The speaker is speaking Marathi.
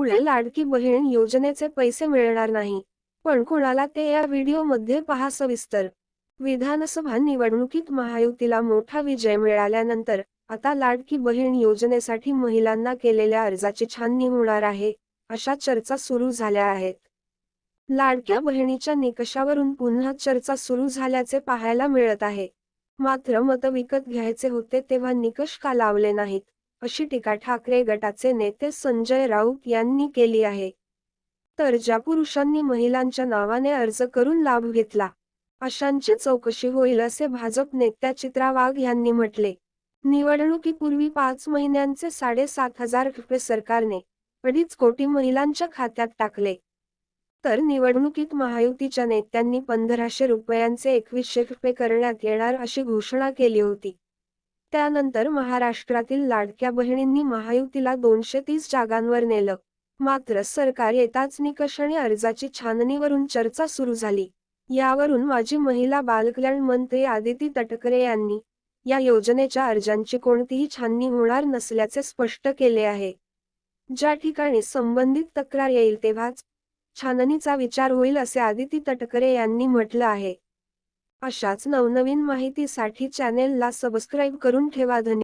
पुढे लाडकी बहीण योजनेचे पैसे मिळणार नाही. पण कोणाला ते या व्हिडिओमध्ये पहा सविस्तर विधानसभा निवडणुकीत महायुतीला मोठा विजय मिळाल्यानंतर आता लाडकी बहीण योजनेसाठी महिलांना केलेल्या अर्जाची छाननी होणार आहे अशा चर्चा सुरू झाल्या आहेत. लाडक्या बहिणीच्या निकषावरून पुन्हा चर्चा सुरू झाल्याचे पाहायला मिळत आहे. मात्र मत विकत घ्यायचे होते तेव्हा निकष का लावले नाहीत? अशी टीका ठाकरे गटाचे नेते संजय राऊत यांनी केली आहे. तर ज्या पुरुषांनी महिलांच्या नावाने अर्ज करून लाभ घेतला अशांची चौकशी होईल असे भाजप नेत्या चित्रा वाघ यांनी म्हटले. निवडणुकीपूर्वी पाच महिन्यांचे साडेसात हजार रुपये सरकारने अडीच कोटी महिलांच्या खात्यात टाकले. तर निवडणुकीत महायुतीच्या नेत्यांनी पंधराशे रुपयांचे एकवीसशे रुपये करण्यात येणार अशी घोषणा केली होती. त्यानंतर महाराष्ट्रातील लाडक्या बहिणींनी महायुतीला दोनशे तीस जागांवर नेलं. मात्र सरकार येताच निकष आणि अर्जाची छाननीवरून चर्चा सुरू झाली. यावरून माजी महिला बालकल्याण मंत्री आदिती तटकरे यांनी या योजनेच्या अर्जांची कोणतीही छाननी होणार नसल्याचे स्पष्ट केले आहे. ज्या ठिकाणी संबंधित तक्रार येईल तेव्हाच छाननीचा विचार होईल असे आदिती तटकरे यांनी म्हटलं आहे. अशाच नवनवीन माहितीसाठी चॅनेलला सबस्क्राईब करून ठेवा. धन्यवाद.